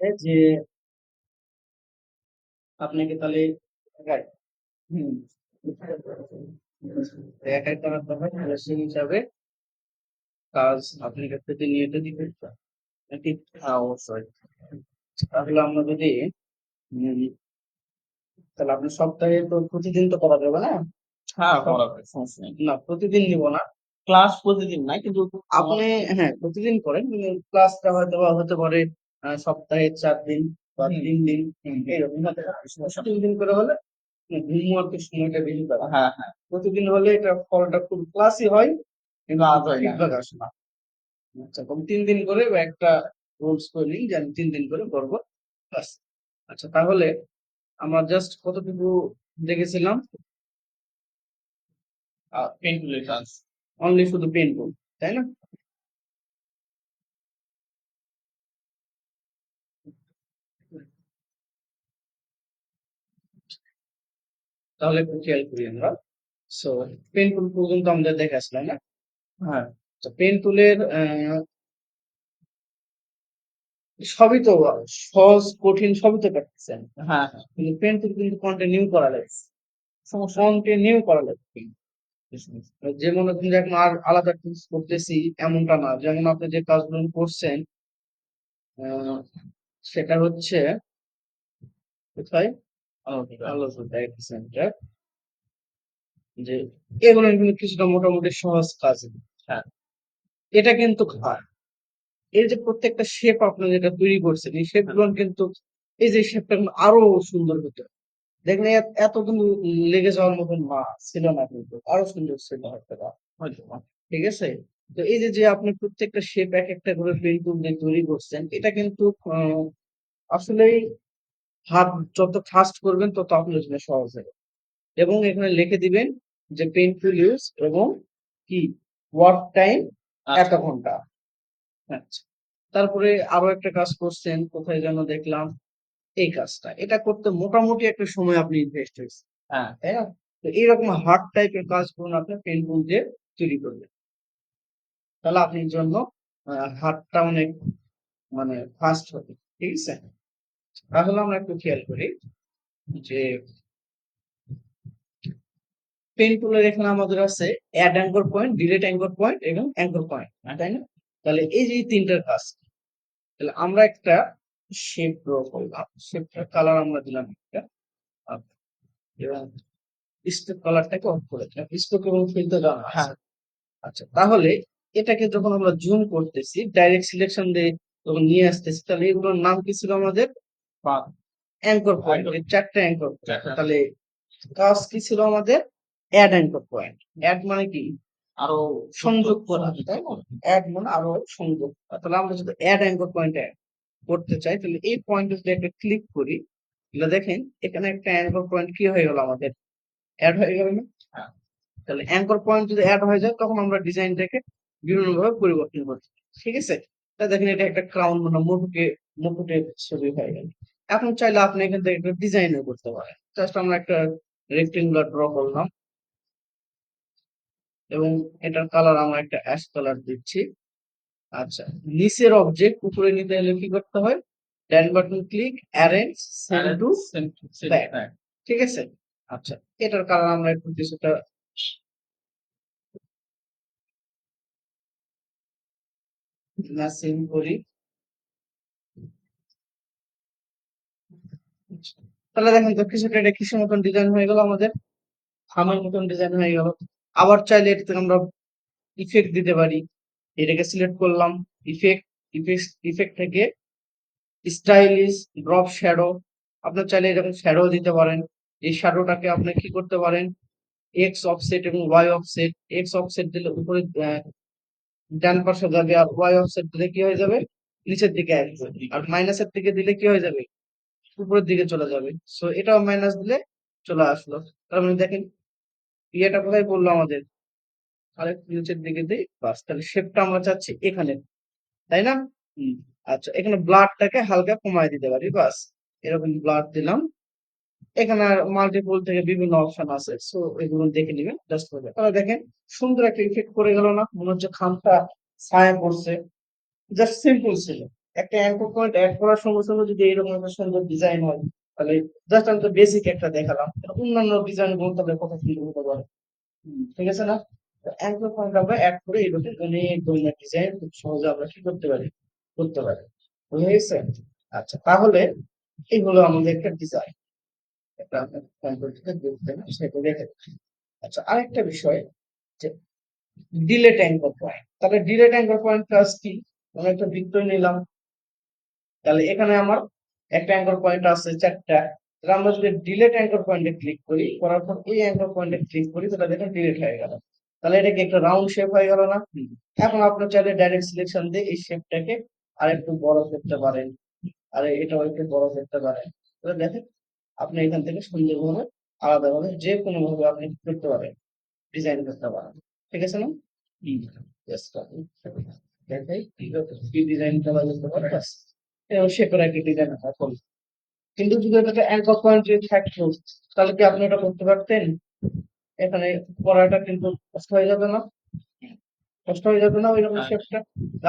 যে আপনাকে তাহলে একাই হুম একাই করাতে হয় তাহলে সেই হিসাবে কাজ প্রতিনিয়ত দিবেন। নাকি? হ্যাঁ অবশ্যই। তাহলে আমরা যদি তাহলে আপনি সপ্তাহে তো প্রতিদিন তো করা যাবে না? হ্যাঁ করা যায় সমস্যা নেই। না প্রতিদিন নিব না। ক্লাস প্রতিদিন না কিন্তু আপনি হ্যাঁ প্রতিদিন করেন ক্লাসটা হয়তো বা হতে পারে সপ্তাহে চার দিন বা তিন দিন এইরকম। হতে পারে। সমস্যা তিন দিন করে হলে হোমওয়ার্ক সময়টা বেশি পাবে। হ্যাঁ হ্যাঁ। প্রতিদিন হলে এটা ফলটা খুব ক্লাসই হয় কিন্তু কাজ হয় আসে না। আচ্ছা কম তিন দিন করে একটা রুলস করে নিন যে আমি তিন দিন করে করব। ব্যাস। আচ্ছা তাহলে আমরা জাস্ট কতটুকু দেখেছিলাম? পেন টুলের কাজ অনলি শুধু পেন টুল তাই না? তাহলে একটু খেয়াল করি আমরা। সো পেন টুল পর্যন্ত আমাদের দেখে আসলাম না? হ্যাঁ। তো পেন টুলের সবই তো সহজ কঠিন সবই তো পাচ্ছেন হ্যাঁ হ্যাঁ। কিন্তু পেন টুল কিন্তু কন্টিনিউ করা লাগছে। কন্টিনিউ করা লাগবে যে মনে করেন যে এখন আর আলাদা টুলস করতেছি এমনটা না। যেমন আপনি যে কাজগুলো করছেন আহ, সেটা হচ্ছে কোথায়? আলোচনা ডাইরেক্ট সেন্টার যে এগুলো কিন্তু কিছুটা মোটামুটি সহজ কাজ। হ্যাঁ। এটা কিন্তু খায় এই যে প্রত্যেকটা শেপ আপনি যেটা তৈরি করছেন এই শেপগুলো কিন্তু এই যে শেপটা আরও সুন্দর হতো দেখলে এত- এতদিন লেগে যাওয়ার মতন না ছিল না কিন্তু আরও সুন্দর ছিল হয়তো ঠিক আছে? তো এই যে যে আপনি প্রত্যেকটা শেপ এক একটা করে পেন্টুল দিয়ে তৈরি করছেন এটা কিন্তু আহ, আসলেই হাত যত ফাস্ট করবেন তত আপনার জন্য সহজ হবে। এবং এখানে লিখে দিবেন যে পেন্টুল ইউজ এবং কি? ওয়ার্ক টাইম এক আচ্ছা, ঘণ্টা। আচ্ছা। তারপরে আরও একটা কাজ করছেন কোথায় যেন দেখলাম এই কাজটা। এটা করতে মোটামুটি একটা সময় আপনি ইনভেস্ট হয়েছে হ্যাঁ। তাই না? তো এইরকম হার্ড টাইপের কাজ করুন আপনি পেন্টুল দিয়ে তৈরি করবেন তাহলে আপনার জন্য হাতটা অনেক মানে ফাস্ট হবে। ঠিক আছে? তাহলে আমরা একটু খেয়াল করি যে পেন টুলের এখানে আমাদের আছে add anchor point delete anchor point এবং অ্যাঙ্কর পয়েন্ট তাই না? তাহলে এই যে তিনটার কাজ তাহলে আমরা একটা শেপ ড্র করলাম শেপটার কালার আমরা দিলাম একটা এবং স্টোক কালারটাকে অফ করে দিলাম। স্টোক এবং ফিল্ড জানা হ্যাঁ। আচ্ছা তাহলে এটাকে যখন আমরা জুম করতেছি ডাইরেক্ট সিলেকশন দিয়ে যখন নিয়ে আসতেছি তাহলে এগুলোর নাম কি ছিল আমাদের? বা- অ্যাঙ্কর পয়েন্ট. চারটা অ্যাঙ্কর তাহলে কাজ কি ছিল আমাদের? অ্যাড অ্যাঙ্কর পয়েন্ট অ্যাড মানে কি? আরও সংযোগ করা তাই না? অ্যাড মানে আরও সংযোগ। তাহলে আমরা যদি অ্যাড অ্যাঙ্কর পয়েন্ট করতে চাই তাহলে এই পয়েন্টে যদি একটা ক্লিক করি তাহলে দেখেন এখানে একটা অ্যাঙ্কর পয়েন্ট কি হয়ে গেল আমাদের? অ্যাড হয়ে গেল না? হ্যাঁ। তাহলে অ্যাঙ্কর পয়েন্ট যদি অ্যাড হয়ে যায় তখন আমরা ডিজাইনটাকে বিভিন্নভাবে পরিবর্তন করতে ঠিক আছে? তা দেখেন এটা একটা ক্রাউন মানে মুকুটে মুকুটের ছবি হয়ে গেল। এখন চাইলে আপনি এখান থেকে একটা ডিজাইনও করতে পারেন। জাস্ট আমরা একটা রেক্টেঙ্গুলার ড্র করলাম। এবং এটার কালার আমরা একটা অ্যাশ কালার দিচ্ছি। আচ্ছা নিচের অবজেক্ট উপরে নিতে হলে কি করতে হয়? ডান button click arrange send to back. ঠিক আছে? আচ্ছা এটার কালার আমরা একটু কিছুটা ম্যাচিং করি। তাহলে দেখেন তো কিছুটা এটা কিসের মতন ডিজাইন হয়ে গেল আমাদের থামের মতন ডিজাইন হয়ে গেল। আবার চাইলে এটাতে আমরা ইফেক্ট দিতে পারি। এটাকে সিলেক্ট করলাম ইফেক্ট ইফেক্ট ইফেক্ট থেকে স্টাইলিশ ড্রপ শ্যাডো আপনার চাইলে এরকম শ্যাডো দিতে পারেন। এই শ্যাডোটাকে আপনি কি করতে পারেন? এক্স অফসেট এবং ওয়াই অফসেট এক্স অফসেট দিলে উপরে ডান পাশে যাবে আর ওয়াই অফসেট দিলে কি হয়ে যাবে? নিচের দিকে আসবে। আর মাইনাসের দিকে দিলে কি হয়ে যাবে? উপরের দিকে চলে যাবে। সো এটাও মাইনাস দিলে চলে আসলো। তার মানে দেখেন ইয়েটা কোথায় পড়ল আমাদের? আরেক নিচের দিকে দিই বাস। তাহলে শেপটা আমরা চাচ্ছি এখানে তাই না? আচ্ছা এখানে ব্লাডটাকে হালকা কমায় দিতে পারি বাস। এরকম ব্লাড দিলাম। এখানে মাল্টিপল থেকে বিভিন্ন অপশন আছে। সো এগুলো দেখে নিবেন জাস্ট হবে তাহলে দেখেন সুন্দর একটা ইফেক্ট করে গেল না? মনে হচ্ছে খামটা ছায়া পড়ছে। জাস্ট সিম্পল ছিল। একটা অ্যাঙ্কর পয়েন্ট অ্যাড করার সঙ্গে সঙ্গে যদি এইরকম একটা সুন্দর ডিজাইন হয় তাহলে জাস্ট আমি তো বেসিক একটা দেখালাম। অন্যান্য ডিজাইনগুলো তাহলে কত সুন্দর হতে পারে ঠিক আছে না? অ্যাঙ্কর পয়েন্ট আমরা অ্যাড করে এইরকম অনেক ধরনের ডিজাইন খুব সহজে আমরা কি করতে পারি? করতে পারি। বুঝে গেছে? আচ্ছা তাহলে এই হলো আমাদের একটা ডিজাইন একটা কম্পিউটারকে দেখতে না সেটা দেখে আচ্ছা আরেকটা বিষয় যে ডিলেট অ্যাঙ্কর পয়েন্ট তাহলে ডিলেট অ্যাঙ্কর পয়েন্ট কাজ কি? আমি একটা বৃত্ত নিলাম। তাহলে এখানে আমার একটা অ্যাঙ্কর পয়েন্ট আছে চারটা। তাহলে আমরা যদি ডিলেট অ্যাঙ্কর পয়েন্টে ক্লিক করি করার পর এই অ্যাঙ্কর পয়েন্টে ক্লিক করি তাহলে দেখেন ডিলেট হয়ে গেল। তাহলে এটা কি একটা রাউন্ড শেপ হয়ে গেল না? এখন আপনার চাইলে ডাইরেক্ট সিলেকশন দিয়ে এই শেপটাকে আরেকটু বড় করতে পারেন। আর এটাও একটু বড় করতে পারেন। তাহলে দেখেন আপনি এখান থেকে সুন্দরভাবে আলাদাভাবে যে কোনো ভাবে আপনি করতে পারেন ডিজাইন করতে পারেন। ঠিক আছে না? দেখাই ডিজাইন করা যেতে পারে? এবং শেপের ডিজাইন এখন কিন্তু যদি এটাতে অ্যাঙ্কর পয়েন্ট যদি থাকতো তাহলে কি আপনি এটা করতে পারতেন? এখানে করাটা কিন্তু কষ্ট হয়ে যাবে না। কষ্ট হয়ে যাবে না ওইরকম হ্যাঁ। শেপটা।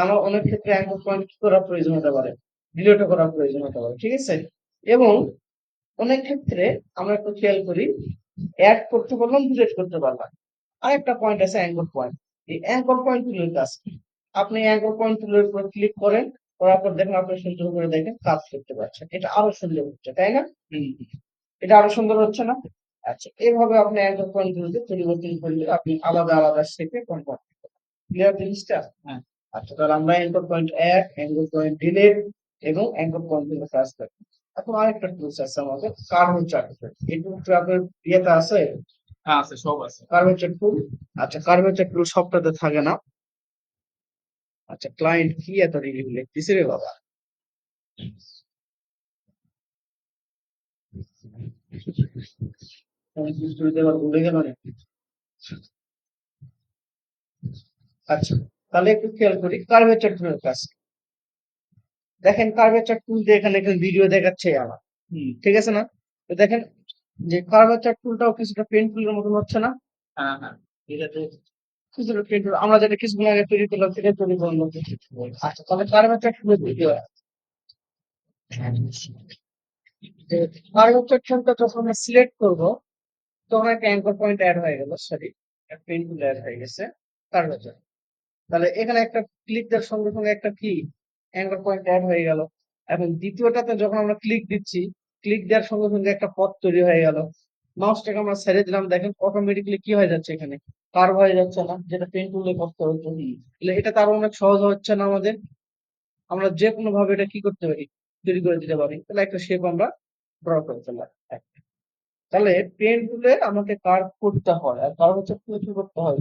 আমার অনেক ক্ষেত্রে অ্যাঙ্কর পয়েন্ট করা প্রয়োজন হতে পারে। ডিলিটও করা প্রয়োজন হতে পারে ঠিক আছে? এবং অনেক ক্ষেত্রে আমরা একটু খেয়াল করি অ্যাড করতে পারলাম ডিলিট করতে পারলাম। আরেকটা পয়েন্ট আছে অ্যাঙ্কর পয়েন্ট এই অ্যাঙ্কর পয়েন্ট টুলের কাজ? আপনি অ্যাঙ্কর পয়েন্ট টুলের উপর ক্লিক করেন করার পর দেখেন আপনি সুন্দর করে দেখেন কাজ করতে পারছেন এটা আরও সুন্দর হচ্ছে তাই না? এটা আরও সুন্দর হচ্ছে না? আচ্ছা এইভাবে আপনি পয়েন্ট গুলোকে পরিবর্তন করলে আপনি আলাদা আলাদা শেপে কনভার্ট করতে ক্লিয়ার জিনিসটা? হ্যাঁ। আচ্ছা তাহলে আমরা anchor point add anchor point delete এবং অ্যাঙ্কর পয়েন্টগুলো কাজ করি এখন আরেকটা টুলস আছে আমাদের কার্ভেচার এই টুলটা আপনার ইয়েতে আছে? হ্যাঁ আছে সব আছে। কার্ভেচার টুল আচ্ছা কার্ভেচার টুল সবটাতে থাকে না। আচ্ছা ক্লায়েন্ট কি এত রিভিউ লিখতেছে রে বাবা? আচ্ছা তাহলে একটু খেয়াল করি কার্ভেচার টুলের কাজ? দেখেন কার্ভেচার টুল দিয়ে এখানে ভিডিও দেখাচ্ছে আমার হুম। ঠিক আছে না? তো দেখেন যে কার্ভেচার টুলটাও কিছুটা পেন্টুলের মতন হচ্ছে না? হ্যাঁ হ্যাঁ। এটাতে আমরা যেটা আগে তৈরি করলাম সেটা তৈরি তাহলে আমরা সিলেক্ট করব, তখন একটা পয়েন্ট অ্যাড হয়ে গেল সরি একটা অ্যাড হয়ে গেছে তাহলে এখানে একটা ক্লিক দেওয়ার সঙ্গে সঙ্গে একটা কি? অ্যাঙ্কর পয়েন্ট অ্যাড হয়ে গেল। এখন দ্বিতীয়টাতে যখন আমরা ক্লিক দিচ্ছি ক্লিক দেওয়ার সঙ্গে সঙ্গে একটা পথ তৈরি হয়ে গেল। মাউসটাকে আমরা ছেড়ে দিলাম, দেখেন অটোমেটিকলি কি হয়ে যাচ্ছে এখানে? কার্ভ হয়ে যাচ্ছে না, যেটা পেন টুলে করতে তাহলে এটা তার অনেক সহজ হচ্ছে না আমাদের। আমরা যে কোনো ভাবে এটা কি করতে পারি? তৈরি করে দিতে পারি। তাহলে একটা শেপ আমরা ড্র করে একটা। তাহলে পেন টুলে আমাকে কার্ভ করতে হয়, আর কার্ভ হচ্ছে কি করতে হয়।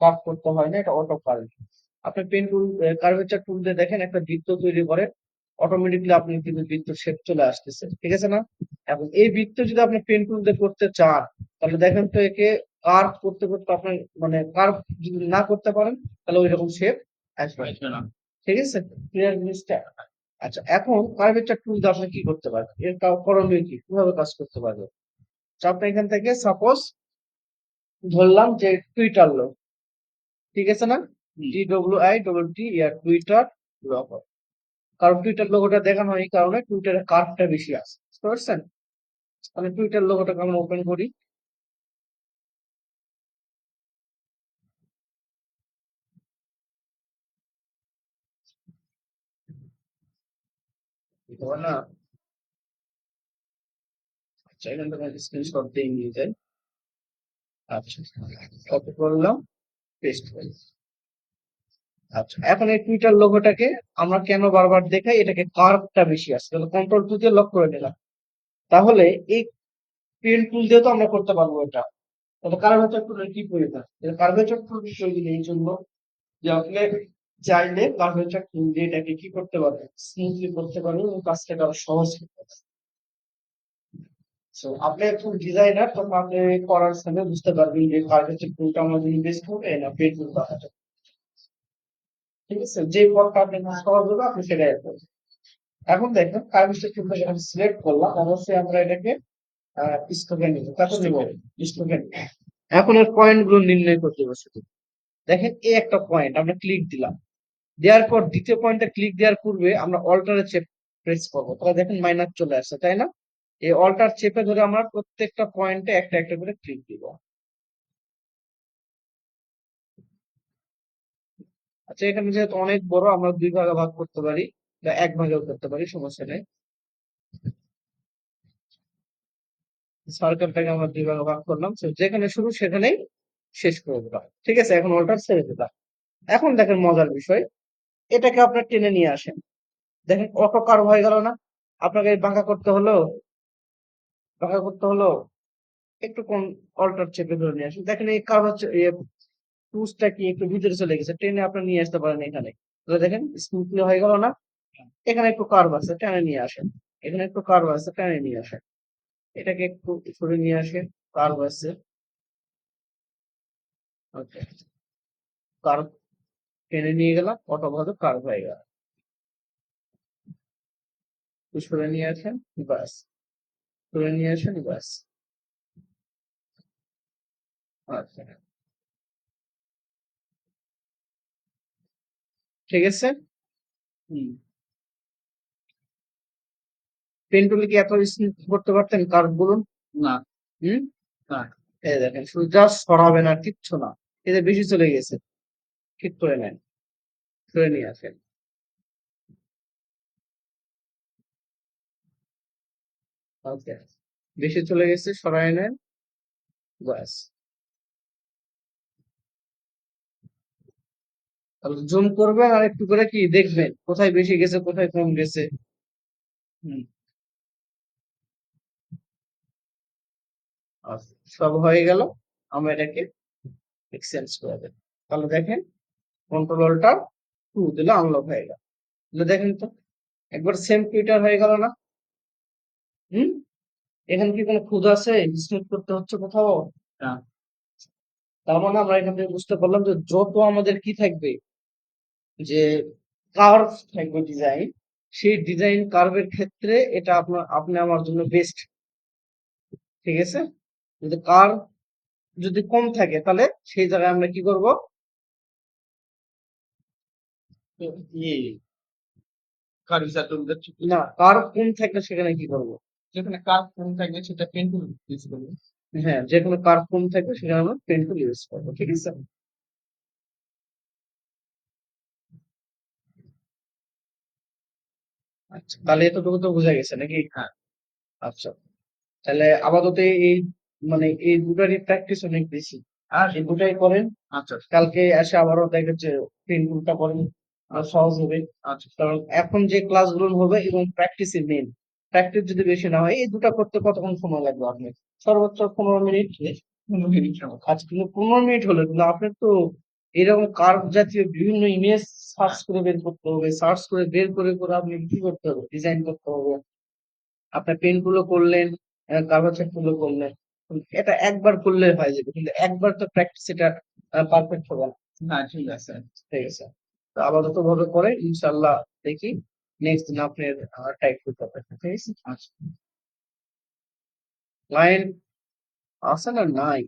কার্ভ করতে হয় না, এটা অটো কার্ভ আপনি পেন টুল কার্ভেচার টুল দিয়ে দেখেন একটা বৃত্ত তৈরি করে অটোমেটিকলি আপনি কিন্তু বৃত্ত শেপ চলে আসতেছে। ঠিক আছে না? এবং এই বৃত্ত যদি আপনি পেন টুল দিয়ে করতে চান তাহলে দেখেন তো একে কার্ভ করতে করতে আপনি মানে কার্ভ যদি না করতে পারেন তাহলে ওই রকম শেপ আসবে না। ঠিক আছে? ক্লিয়ার জিনিসটা? আচ্ছা এখন কার্ভেচার টুল দিয়ে আপনি কি করতে পারবেন? এর করণীয় কি? কীভাবে কাজ করতে পারবেন তো আপনি এখান থেকে সাপোজ ধরলাম যে টুইটার লোক ঠিক আছে না। T W I W T year Twitter logo কারণ টুইটার লোগোটা দেখানো হয় এই কারণে টুইটারের কার্ভটা বেশি আছে। বুঝতে পারছেন? আমি টুইটার লোগোটাকে আমরা ওপেন করি। আচ্ছা আচ্ছা আচ্ছা এখন এই টুইটার লোগোটাকে আমরা কেন বারবার দেখাই? এটাকে কার্ভটা বেশি আসছে। কন্ট্রোল টু দিয়ে লক করে নিলাম তাহলে এই পেন টুল দিয়ে তো আমরা করতে পারব এটা। তাহলে কার্ভেচার টুলের কি প্রয়োজন কার্ভেচার টুল প্রয়োজন এই জন্য যে আপনি চাইলে কার্ভেচার টুল দিয়ে এটাকে কি করতে পারবেন স্মুথলি করতে পারবেন এবং কাজটাকে আরও সহজ করতে পারবেন So, আপনি একজন ডিজাইনার তখন আপনি করার সময় বুঝতে পারবেন যে কার্ভেচার টুলটা আমার জন্য বেস্ট হবে না পেন টুল ঠিক আছে? যে পথটা আপনি সহজ হবে আপনি সেটাই করবেন। এখন দেখেন কার্ভেচার টুলটা যখন সিলেক্ট করলাম অবশ্যই আমরা এটাকে স্টোকে নিব কত নিব স্টোকে এখন এর পয়েন্টগুলো নির্ণয় করতে বসে দেখেন, এই একটা পয়েন্ট আমরা ক্লিক দিলাম। দেওয়ার পর দ্বিতীয় পয়েন্টে ক্লিক দেওয়ার পূর্বে আমরা অল্টারে চেপ প্রেস করব। তাহলে দেখেন মাইনাস চলে আসছে, তাই না? এই অল্টার চেপে ধরে আমরা প্রত্যেকটা পয়েন্টে একটা একটা করে ক্লিক দিব। আচ্ছা এখানে যেহেতু অনেক বড়, আমরা দুই ভাগে ভাগ করতে পারি। বা এক ভাগেও করতে পারি, সমস্যা নেই। সার্কেলটাকে আমরা দুই ভাগে ভাগ করলাম যেখানে শুরু সেখানেই শেষ করে দিলাম। ঠিক আছে, এখন অল্টার ছেড়ে দিলাম। এখন দেখেন মজার বিষয়, এটাকে আপনার টেনে নিয়ে আসেন। দেখেন অটো কার হয়ে গেল না। আপনাকে বাঁকা করতে হলো, বাঁকা করতে হলো, একটু কোন অল্টার চেপে ধরে নিয়ে আসেন। দেখেন এই কার হচ্ছে টুসটা কি একটু ভিতরে চলে গেছে, টেনে আপনি নিয়ে আসতে পারেন এখানে। দেখেন স্মুথলি হয়ে গেল না। এখানে একটু কার্ভ আছে, টেনে নিয়ে আসেন। এখানে একটু কার্ভ আছে, টেনে নিয়ে আসেন। এটাকে একটু সরে নিয়ে আসেন কার্ভ আছে। ওকে কার্ভ টেনে নিয়ে গেলাম অটো ভাবে কার্ভ হয়ে গেল। সরে নিয়ে আসেন বাস সরে নিয়ে আসেন বাস আচ্ছা। ঠিক আছে? হুম। পেন কি এত স্মুথ করতে পারতেন কার্ভ বলুন? না। হুম? না। এই দেখেন শুধু জাস্ট সরাবে না কিচ্ছু না। এতে বেশি চলে গেছে। ঠিক করে নেন। সরে নিয়ে আসেন। ওকে। বেশি চলে গেছে সরাই নেন। ব্যাস। তাহলে জুম করবেন আর একটু করে কি দেখবেন কোথায় বেশি গেছে কোথায় কম গেছে। হুম। সব হয়ে গেল। আমরা এটাকে এক্সচেঞ্জ করে দেব। তাহলে দেখেন কন্ট্রোলটা টু দিলে আনলক হয়ে গেল। দেখেন তো, একবার সেম টুইটার হয়ে গেল না? হুম? এখানে কি কোনো খুদ আছে? স্মুথ করতে হচ্ছে কোথাও? না। তার মানে আমরা এখান থেকে বুঝতে পারলাম যে যত আমাদের কি থাকবে, যে কার্ভ থাকবে ডিজাইন সেই ডিজাইন কার্ভের ক্ষেত্রে এটা আপনার, আপনি আমার জন্য বেস্ট ঠিক আছে? যদি কার যদি কম থাকে তাহলে সেই জায়গায় আমরা কি করব? ইয়ে না কার্ভ কম থাকলে সেখানে কি করব? যেখানে কার ফোন থাকবে সেটা পেন টুল ইউজ করবে। হ্যাঁ যে কোনো কার্ভ কম থাকবে সেখানে আমরা পেন টুল ইউজ করব ঠিক আছে? আচ্ছা তাহলে এতটুকু তো বোঝা গেছে নাকি? হ্যাঁ। আচ্ছা তাহলে আপাতত এই মানে এই দুটারই প্র্যাকটিস অনেক বেশি। আর? এই দুটাই করেন আচ্ছা। কালকে এসে আবারও দেখেন যে পেন টুলটা করেন আর সহজ হবে। আচ্ছা। কারণ এখন যে ক্লাসগুলো হবে এবং প্র্যাকটিসই মেন প্র্যাকটিস যদি বেশি না হয় এই দুটা করতে কতক্ষণ সময় লাগবে আপনি সর্বোচ্চ পনেরো মিনিট পনেরো মিনিটের মতো কিন্তু পনেরো মিনিট হলো কিন্তু আপনার তো এরকম কার্ভ জাতীয় বিভিন্ন ইমেজ সার্চ করে বের করতে হবে। সার্চ করে বের করে করে আপনি কি করতে হবে? ডিজাইন করতে হবে। আপনার পেনগুলো করলেন কার্ভাচারগুলো করলেন। এটা একবার করলে হয়ে যাবে কিন্তু একবার তো প্র্যাকটিস এটা পারফেক্ট হবে না। না ঠিক আছে। ঠিক আছে। তো আপাতত ভাবে করে ইনশাল্লাহ দেখি নেক্সট দিন আপনার টাইপ করতে হবে ঠিক আছে? আচ্ছা। লাইন আছে না নাই?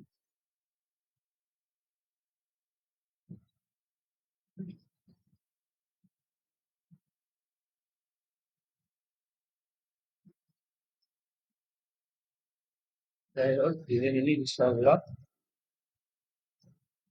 যাই হোক ধীরে ধীরে ইনশাআল্লাহ